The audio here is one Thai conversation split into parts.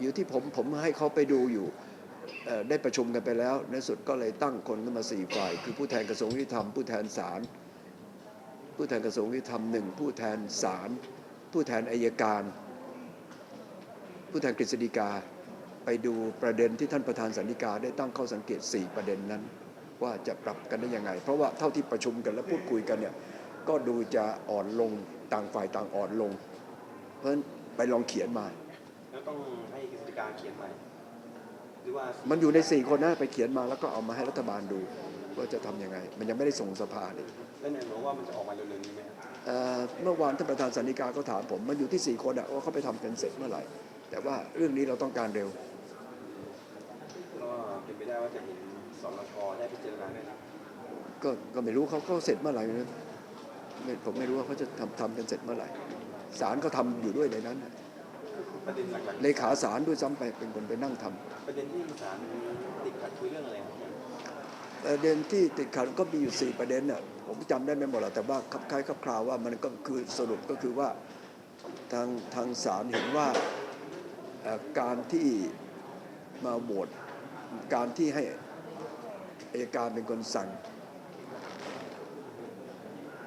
อยู่ที่ผมผมให้เขาไปดูอยู่ได้ประชุมกันไปแล้ว ในสุดก็เลยตั้งคนขึ้นมาสี่ฝ่าย คือผู้แทนกระทรวงยุติธรรมผู้แทนศาลผู้แทนกระทรวงยุติธรรมหนึ่งผู้แทนศาลผู้แทนอายการ ผู้แทนกฤษฎีกา ไปดูประเด็นที่ท่านประธานสันติกาได้ตั้งข้อสังเกต 4 ประเด็นนั้น ว่าจะปรับกันได้ยังไง เพราะว่าเท่าที่ประชุมกันและพูดคุยกันเนี่ยก็ดูจะอ่อนลงต่างฝ่ายต่างอ่อนลง เพราะฉะนั้นไปลองเขียนมา แล้วต้องให้กฤษฎีกาเขียนใหม่ หรือว่ามันอยู่ใน4คนนะไปเขียนมาแล้วก็เอามาให้รัฐบาลดูว่าจะทำยังไง มันยังไม่ได้ส่งสภาเลยแล้วแนวโน้มว่ามันจะออกมาเร็วๆนี้ไหมครับเอ่อเมื่อวานท่านประธานสันนิกาก็ถามผม มันอยู่ที่4คนอะว่าเขาไปทำกันเสร็จเมื่อไหร่ แต่ว่าเรื่องนี้เราต้องการเร็ว ก็เป็นไปได้ว่าจะเห็นสนชได้พิจารณาด้วยนะก็ก็ไม่รู้เขาเขาเสร็จเมื่อไหร่นะไม่ผมไม่รู้ว่าเขาจะทำทำกันเสร็จเมื่อไหร่ศาลก็ทำอยู่ด้วยในนั้นน่ะ ประเด็นหลักเลขาศาลด้วยซ้ำไปเป็นคนไปนั่งทำๆประเด็นที่ศาลติดขัดคุยเรื่องอะไรครับประเด็นที่ติดขัดก็มีอยู่ 4 ประเด็นน่ะผมจำได้ไม่หมดหรอกแต่ว่าคับคล้ายคับคราวว่ามันก็คือสรุปก็คือว่าทางทางศาลเห็นว่าเอ่อการที่มาโหวตการที่ให้อายการเป็นคนสั่ง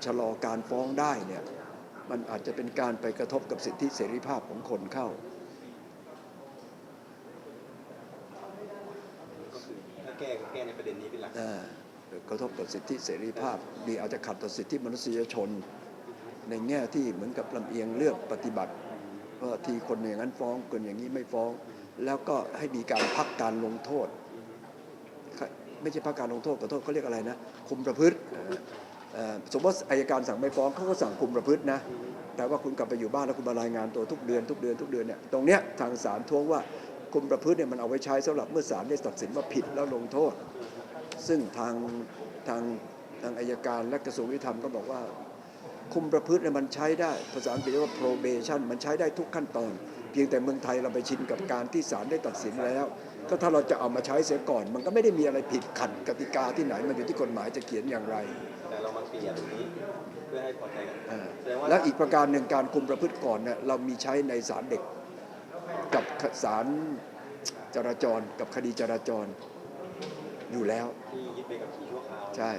ชะลอการฟ้องได้เนี่ย มันอาจจะเป็นการไปกระทบกับสิทธิเสรีภาพของคนเข้า ก็คือถ้าแก้ก็แก้ในประเด็นนี้เป็นหลักอ่ากระทบต่อสิทธิเสรีภาพดีอาจจะขัดต่อสิทธิมนุษยชน ในแง่ที่เหมือนกับลำเอียงเลือกปฏิบัติว่าทีคนอย่างนั้นฟ้องคนอย่างนี้ไม่ฟ้อง แล้วก็ให้มีการพักการลงโทษ ไม่ใช่พักการลงโทษขอโทษเขาเรียกอะไรนะ คุมประพฤติเอ่อ สมมติอายการสั่งไม่ฟ้องเขาก็สั่งคุมประพฤตินะแต่ว่าคุณกลับไปอยู่บ้านแล้วคุณมารายงานตัวทุกเดือนทุกเดือนทุกเดือนเนี่ยตรงเนี้ยทางศาลท้วงว่าคุมประพฤติเนี่ยมันเอาไว้ใช้สำหรับเมื่อศาลได้ตัดสินว่าผิดแล้วลงโทษ ซึ่งทางทางทางอายการและกระทรวงยุติธรรมก็บอกว่า คุมประพฤติเนี่ยมันใช้ได้ภาษาอังกฤษเรียกว่า probation มันใช้ได้ทุกขั้นตอน เพียงแต่เมืองไทยเราไปชินกับการที่ศาลได้ตัดสินแล้ว ก็ถ้าเราจะเอามาใช้เสียก่อน มันก็ไม่ได้มีอะไรผิดขัดกติกาที่ไหนมันอยู่ที่กฎหมายจะเขียนอย่างไร แต่เรามาเปลี่ยนตรงนี้เพื่อให้พอใจกันอ่าแสดงว่าแล้วอีกประการหนึ่งการคุมประพฤติก่อนเนี่ยเรามีใช้ในศาลเด็ก กับศาลจราจร กับคดีจราจรอยู่แล้วที่ยึดไปกับขี่ชั่วคราวใช่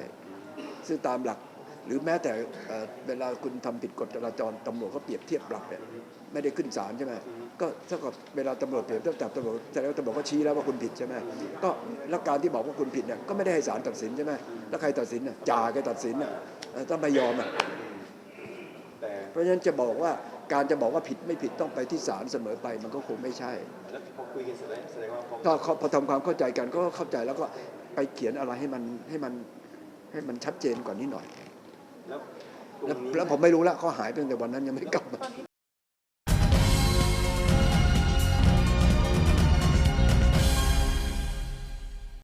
ซึ่งตามหลัก หรือแม้แต่เอ่อเวลาคุณทำผิดกฎจราจรตำรวจเขาเปรียบเทียบปรับเนี่ยไม่ได้ขึ้นศาลใช่ไหมก็เท่ากับเวลาตำรวจเปรียบเทียบจับตำรวจแสดงว่าตำรวจก็ชี้แล้วว่าคุณผิดใช่ไหมก็แล้วการที่บอกว่าคุณผิดเนี่ยก็ไม่ได้ให้ศาลตัดสินใช่ไหมแล้วใครตัดสินน่ะจ่าแกตัดสินน่ะเออต้องไม่ยอมอะแต่เพราะฉะนั้นจะบอกว่าการจะบอกว่าผิดไม่ผิดต้องไปที่ศาลเสมอไปมันก็คงไม่ใช่แล้วพอคุยกันเสร็จแล้วแสดงว่าพอก็เขาพอทำความเข้าใจกันก็เข้าใจแล้วก็ไปเขียนอะไรให้มันให้มันให้มันชัดเจนกว่านี้หน่อย แล้วผมไม่รู้ละเขาหายไปตั้งแต่วันนั้นยังไม่กลับมา